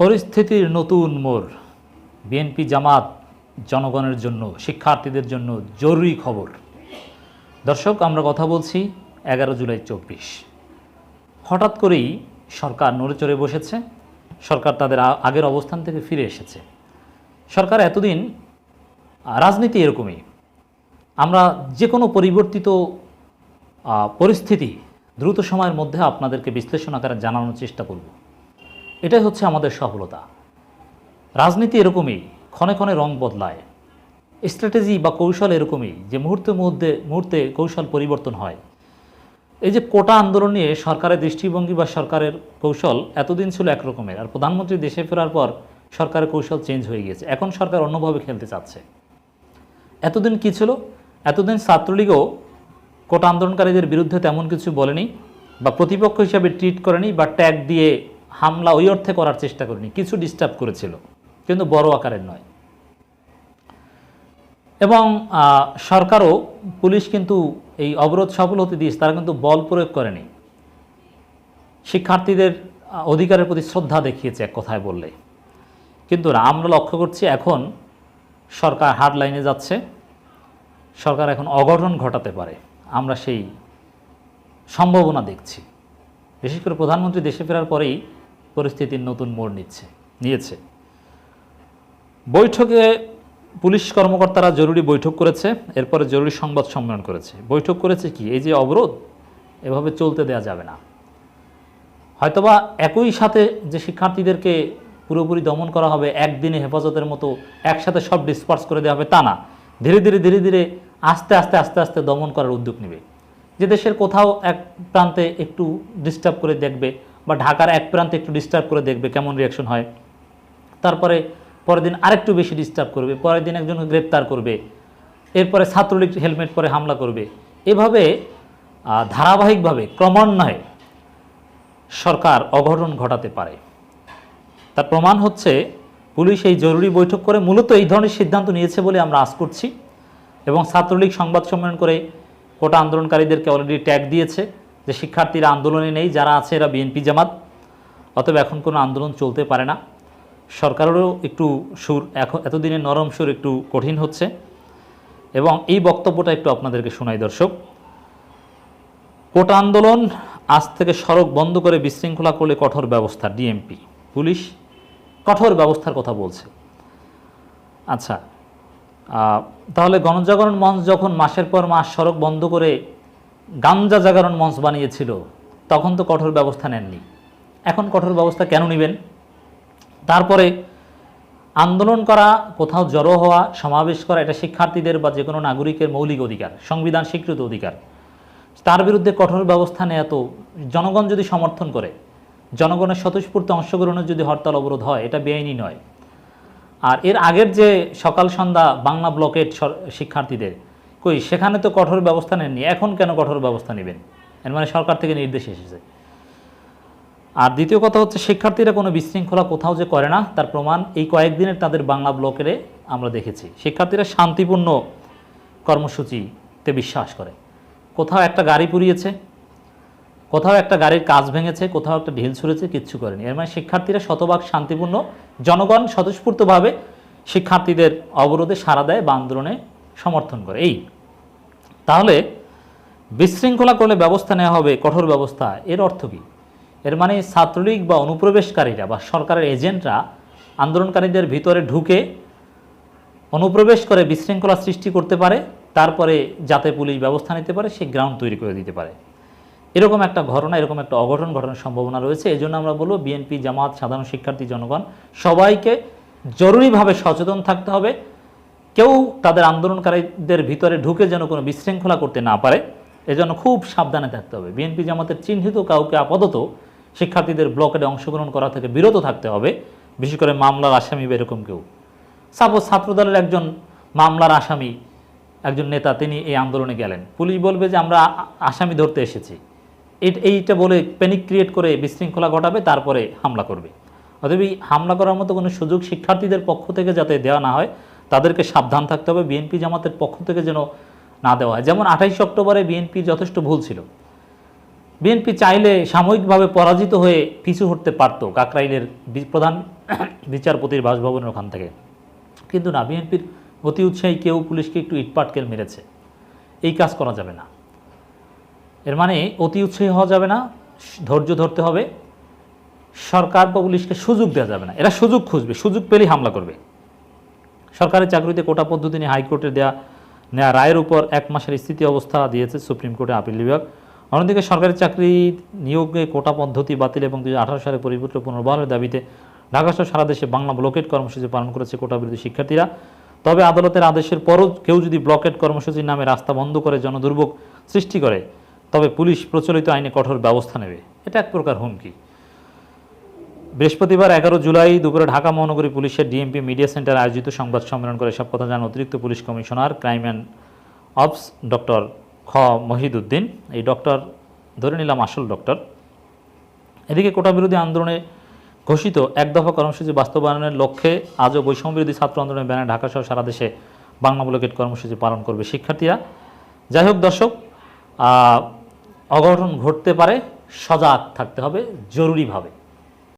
পরিস্থিতির নতুন মোড়। বিএনপি জামাত জনগণের জন্য, শিক্ষার্থীদের জন্য জরুরি খবর। দর্শক, আমরা কথা বলছি এগারো জুলাই চব্বিশ। হঠাৎ করেই সরকার নড়ে চড়ে বসেছে। সরকার তাদের আগের অবস্থান থেকে ফিরে এসেছে। সরকার এতদিন রাজনীতি এরকমই। আমরা যে কোনো পরিবর্তিত পরিস্থিতি দ্রুত সময়ের মধ্যে আপনাদেরকে বিশ্লেষণ আকারে জানানোর চেষ্টা করব। এটাই হচ্ছে আমাদের সফলতা। রাজনীতি এরকমই, ক্ষণে ক্ষণে রং বদলায়। স্ট্র্যাটেজি বা কৌশল এরকমই, যে মুহূর্তে মুহূর্তে মুহূর্তে কৌশল পরিবর্তন হয়। এই যে কোটা আন্দোলন নিয়ে সরকারের দৃষ্টিভঙ্গি বা সরকারের কৌশল এতদিন ছিল একরকমের, আর প্রধানমন্ত্রী দেশে ফেরার পর সরকারের কৌশল চেঞ্জ হয়ে গিয়েছে। এখন সরকার অন্যভাবে খেলতে চাচ্ছে। এতদিন কি ছিল? এতদিন ছাত্রলীগও কোটা আন্দোলনকারীদের বিরুদ্ধে তেমন কিছু বলেনি, বা প্রতিপক্ষ হিসাবে ট্রিট করেনি, বা ট্যাগ দিয়ে হামলা ওই অর্থে করার চেষ্টা করেনি, কিছু ডিস্টার্ব করেছিল, কিন্তু বড় আকারের নয়। এবং সরকারও পুলিশ কিন্তু এই অবরোধ সফল হতে দিয়েছে, তারা কিন্তু বল প্রয়োগ করেনি। শিক্ষার্থীদের অধিকারের প্রতি শ্রদ্ধা দেখিয়েছে এক কথায় বললে। কিন্তু আমরা লক্ষ্য করছি এখন সরকার হার্ড লাইনে যাচ্ছে, সরকার এখন অঘটন ঘটাতে পারে, আমরা সেই সম্ভাবনা দেখছি। বিশেষ করে প্রধানমন্ত্রী দেশে ফেরার পরেই পরিস্থিতির নতুন মোড় নিচ্ছে, নিয়েছে। বৈঠকে পুলিশ কর্মকর্তারা জরুরি বৈঠক করেছে, এরপরে জরুরি সংবাদ সম্মেলন করেছে। বৈঠক করেছে কি? এই যে অবরোধ, এভাবে চলতে দেওয়া যাবে না। হয়তোবা একই সাথে যে শিক্ষার্থীদেরকে পুরোপুরি দমন করা হবে, একদিনে হেফাজতের মতো একসাথে সব ডিসপার্স করে দেওয়া হবে, তা না। ধীরে ধীরে ধীরে ধীরে আস্তে আস্তে আস্তে আস্তে দমন করার উদ্যোগ নেবে। যে দেশের কোথাও এক প্রান্তে একটু ডিস্টার্ব করে দেখবে বা ঢাকার এক প্রান্তে একটু ডিস্টার্ব করে দেখবে কেমন রিয়াকশন হয়। তারপরে পরের দিন আরেকটু বেশি ডিস্টার্ব করবে, পরের দিন একজন গ্রেপ্তার করবে, এরপরে ছাত্রলীগ হেলমেট পরে হামলা করবে। এভাবে ধারাবাহিকভাবে ক্রমান্বয়ে সরকার অঘটন ঘটাতে পারে। তার প্রমাণ হচ্ছে, পুলিশ এই জরুরি বৈঠক করে মূলত এই ধরনের সিদ্ধান্ত নিয়েছে বলে আমরা আশ করছি এবং ছাত্রলীগ সংবাদ সম্মেলন করে কোটা আন্দোলনকারীদেরকে অলরেডি ট্যাগ দিয়েছে। যে শিক্ষার্থীরা আন্দোলনে নেই, যারা আছে এরা বিএনপি জামাত, অতএব এখন কোনো আন্দোলন চলতে পারে না। সরকারেরও একটু সুর, এখন এতদিনের নরম সুর একটু কঠিন হচ্ছে। এবং এই বক্তব্যটা একটু আপনাদেরকে শোনাই, দর্শক। কোটা আন্দোলন আজ থেকে সড়ক বন্ধ করে বিশৃঙ্খলা করলে কঠোর ব্যবস্থা, ডিএমপি, পুলিশ কঠোর ব্যবস্থার কথা বলছে। আচ্ছা তাহলে গণজাগরণ মঞ্চ যখন মাসের পর মাস সড়ক বন্ধ করে গাঞ্জা জাগরণ মঞ্চ বানিয়েছিল, তখন তো কঠোর ব্যবস্থা নেননি। এখন কঠোর ব্যবস্থা কেন নেবেন? তারপরে আন্দোলন করা, কোথাও জড়ো হওয়া, সমাবেশ করা, এটা শিক্ষার্থীদের বা যে কোনো নাগরিকের মৌলিক অধিকার, সংবিধান স্বীকৃত অধিকার, তার বিরুদ্ধে কঠোর ব্যবস্থা নেওয়া তো জনগণ যদি সমর্থন করে, জনগণের স্বতঃস্ফূর্ত অংশগ্রহণের যদি হরতাল অবরোধ হয়, এটা বেআইনি নয়। আর এর আগের যে সকাল সন্ধ্যা বাংলা ব্লকের শিক্ষার্থীদের কই, সেখানে তো কঠোর ব্যবস্থা নেননি। এখন কেন কঠোর ব্যবস্থা নেবেন? এর মানে সরকার থেকে নির্দেশ এসেছে। আর দ্বিতীয় কথা হচ্ছে, শিক্ষার্থীরা কোনো বিশৃঙ্খলা কোথাও যে করে না, তার প্রমাণ এই কয়েকদিনের তাদের বাংলা ব্লকেরে আমরা দেখেছি। শিক্ষার্থীরা শান্তিপূর্ণ কর্মসূচিতে বিশ্বাস করে। কোথাও একটা গাড়ি পুড়িয়েছে, কোথাও একটা গাড়ির কাজ ভেঙেছে, কোথাও একটা ঢিল ছুঁড়েছে, কিচ্ছু করেনি। এর মানে শিক্ষার্থীরা শতভাগ শান্তিপূর্ণ, জনগণ স্বতঃস্ফূর্তভাবে শিক্ষার্থীদের অবরোধে সাড়া দেয় বা আন্দোলনে সমর্থন করে। এই তাহলে বিশৃঙ্খলা করলে ব্যবস্থা নেওয়া হবে কঠোর ব্যবস্থা, এর অর্থ কী? এর মানে ছাত্রলীগ বা অনুপ্রবেশকারীরা বা সরকারের এজেন্টরা আন্দোলনকারীদের ভিতরে ঢুকে অনুপ্রবেশ করে বিশৃঙ্খলা সৃষ্টি করতে পারে, তারপরে যাতে পুলিশ ব্যবস্থা নিতে পারে, সেই গ্রাউন্ড তৈরি করে দিতে পারে। এরকম একটা ঘটনা, এরকম একটা অঘটন ঘটনার সম্ভাবনা রয়েছে এই জন্য আমরা বলব বিএনপি, জামাত, সাধারণ শিক্ষার্থী, জনগণ সবাইকে জরুরিভাবে সচেতন থাকতে হবে। কেউ তাদের আন্দোলনকারীদের ভিতরে ঢুকে যেন কোনো বিশৃঙ্খলা করতে না পারে, এজন্য খুব সাবধানে থাকতে হবে। বিএনপি জামাতের চিহ্নিত কাউকে আপাতত শিক্ষার্থীদের ব্লকেটে অংশগ্রহণ করা থেকে বিরত থাকতে হবে, বিশেষ করে মামলার আসামি বা এরকম কেউ। সাপোজ ছাত্রদলের একজন মামলার আসামি, একজন নেতা, তিনি এই আন্দোলনে গেলেন। পুলিশ বলবে যে, আমরা আসামি ধরতে এসেছি। এইটা বলে প্যানিক ক্রিয়েট করে বিশৃঙ্খলা ঘটাবে, তারপরে হামলা করবে। অতএব হামলা করার মতো কোনো সুযোগ শিক্ষার্থীদের পক্ষ থেকে যাতে দেওয়া না হয় তাদেরকে সাবধান থাকতে হবে বিএনপি জামাতের পক্ষ থেকে যেন না দেওয়া হয়। যেমন আঠাইশে অক্টোবরে বিএনপি যথেষ্ট ভুল ছিল। বিএনপি চাইলে সাময়িকভাবে পরাজিত হয়ে পিছু হটতে পারত কাকরাইলের প্রধান বিচারপতির বাসভবনের ওখান থেকে। কিন্তু না বিএনপির অতি উৎসাহী কেউ পুলিশকে একটু ইটপাটকেল মেরেছে। এই কাজ করা যাবে না। এর মানে অতি উৎসাহী হওয়া যাবে না, ধৈর্য ধরতে হবে। সরকার বা পুলিশকে সুযোগ দেওয়া যাবে না। এরা সুযোগ খুঁজবে, সুযোগ পেলেই হামলা করবে। সরকারি চাকরিতে কোটা পদ্ধতি নিয়ে হাইকোর্টে দেওয়া নেওয়া রায়ের উপর এক মাসের স্থিতি অবস্থা দিয়েছে সুপ্রিম কোর্টে আপিল বিভাগ। অন্যদিকে সরকারি চাকরি নিয়োগে কোটা পদ্ধতি বাতিল এবং দুই সালে পরিবর্তন পুনর্বহালের দাবিতে ঢাকা সহ সারা দেশে বাংলা ব্লকেট কর্মসূচি পালন করেছে কোটা বিরোধী শিক্ষার্থীরা। তবে আদালতের আদেশের পরও কেউ যদি ব্লকেট কর্মসূচির নামে রাস্তা বন্ধ করে জনদুর্ভোগ সৃষ্টি করে, তবে পুলিশ প্রচলিত আইনে কঠোর ব্যবস্থা নেবে। এটা এক প্রকার হুমকি। বৃহস্পতিবার এগারো জুলাই দুপুরে ঢাকা মহানগরী পুলিশের ডিএমপি মিডিয়া সেন্টার আয়োজিত সংবাদ সম্মেলন করে সব কথা জানান অতিরিক্ত police commissioner crime and ops doctor খ মহিদুদ্দিন। এই ডক্টর, ধরে নিলাম আসল ডক্টর। এদিকে কোটা বিরোধী আন্দোলনে ঘোষিত এক দফা কর্মসূচি বাস্তবায়নের লক্ষ্যে আজও বৈষম্য বিরোধী ছাত্র আন্দোলনের ব্যানার ঢাকা সহ সারা দেশে বাংলা ব্লকেট কর্মসূচি পালন করবে শিক্ষার্থীরা। যাই হোক দর্শক অঘটন ঘটতে পারে, সজাগ থাকতে হবে, জরুরিভাবে।